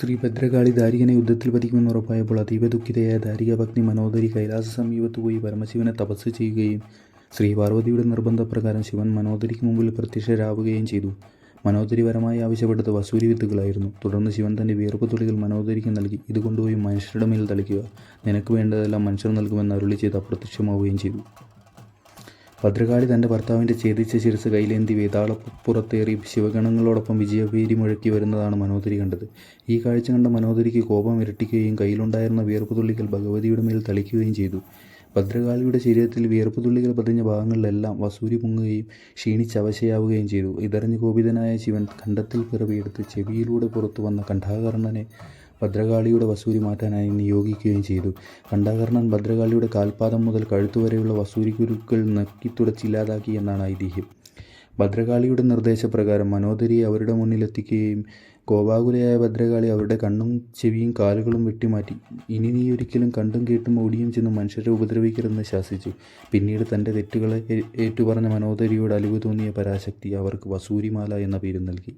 ശ്രീ ഭദ്രകാളി ദാരികനെ യുദ്ധത്തിൽ വധിക്കുമെന്ന് ഉറപ്പായപ്പോൾ അതീവ ദുഃഖിതയായ ദാരിക ഭക്തി മനോദരി കൈലാസ സമീപത്ത് പോയി പരമശിവനെ തപസ് ചെയ്യുകയും ശ്രീ പാർവതിയുടെ നിർബന്ധപ്രകാരം ശിവൻ മനോദരിക്ക് മുമ്പിൽ പ്രത്യക്ഷരാവുകയും ചെയ്തു. മനോദരി പരമായി ആവശ്യപ്പെട്ടത് വസൂരി വിത്തുകളായിരുന്നു. തുടർന്ന് ശിവൻ തന്റെ വിയർപ്പ് തുള്ളികൾ മനോദരിക്ക് നൽകി ഇത് കൊണ്ടുപോയി മനുഷ്യരുടെ മേൽ തളിക്കുക. നിനക്ക് വേണ്ടതെല്ലാം മനുഷ്യർ നൽകുമെന്ന് അരുളി ചെയ്ത് അപ്രത്യക്ഷമാവുകയും ചെയ്തു. ഭദ്രകാളി തന്റെ ഭർത്താവിന്റെ ഛേദിച്ച ശിരസ് കൈലേന്തി വേതാളപ്പുറത്തേറി ശിവഗണങ്ങളോടൊപ്പം വിജയപേരി മുഴക്കി വരുന്നതാണ് മനോദരി കണ്ടത്. ഈ കാഴ്ച കണ്ട മനോദരിക്ക് കോപം ഇരട്ടിക്കുകയും കയ്യിലുണ്ടായിരുന്ന വിയർപ്പ് തുള്ളികൾ ഭഗവതിയുടെ മേൽ തളിക്കുകയും ചെയ്തു. ഭദ്രകാളിയുടെ ശരീരത്തിൽ വിയർപ്പ് തുള്ളികൾ പതിഞ്ഞ ഭാഗങ്ങളിലെല്ലാം വസൂരി പൊങ്ങുകയും ക്ഷീണിച്ചവശയാവുകയും ചെയ്തു. ഇതറിഞ്ഞ് കോപിതനായ ശിവൻ കണ്ടത്തിൽ പിറവിയെടുത്ത് ചെവിയിലൂടെ പുറത്തു വന്ന കണ്ഠാകർണനെ ഭദ്രകാളിയുടെ വസൂരി മാറ്റാനായി നിയോഗിക്കുകയും ചെയ്തു. കണ്ഠാകർണൻ ഭദ്രകാളിയുടെ കാൽപാദം മുതൽ കഴുത്തുവരെയുള്ള വസൂരി കുരുക്കൾ നക്കിത്തുടച്ചില്ലാതാക്കി എന്നാണ് ഐതിഹ്യം. ഭദ്രകാളിയുടെ നിർദ്ദേശപ്രകാരം മനോദരിയെ അവരുടെ മുന്നിലെത്തിക്കുകയും കോപാകുലയായ ഭദ്രകാളി അവരുടെ കണ്ണും ചെവിയും കാലുകളും വെട്ടിമാറ്റി ഇനി നീ ഒരിക്കലും കണ്ടും കേട്ടും ഓടിയും ചെന്ന് മനുഷ്യരെ ഉപദ്രവിക്കരുതെന്ന് ശാസിച്ചു. പിന്നീട് തന്റെ തെറ്റുകളെ ഏറ്റുപറഞ്ഞ മനോദരിയോട് അലിവ് തോന്നിയ പരാശക്തി അവർക്ക് വസൂരിമാല എന്ന പേര് നൽകി.